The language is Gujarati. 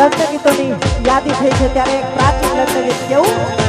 લગ્ન ગીતોની યાદી થઈ છે ત્યારે પ્રાચીન લગ્ન કેવું?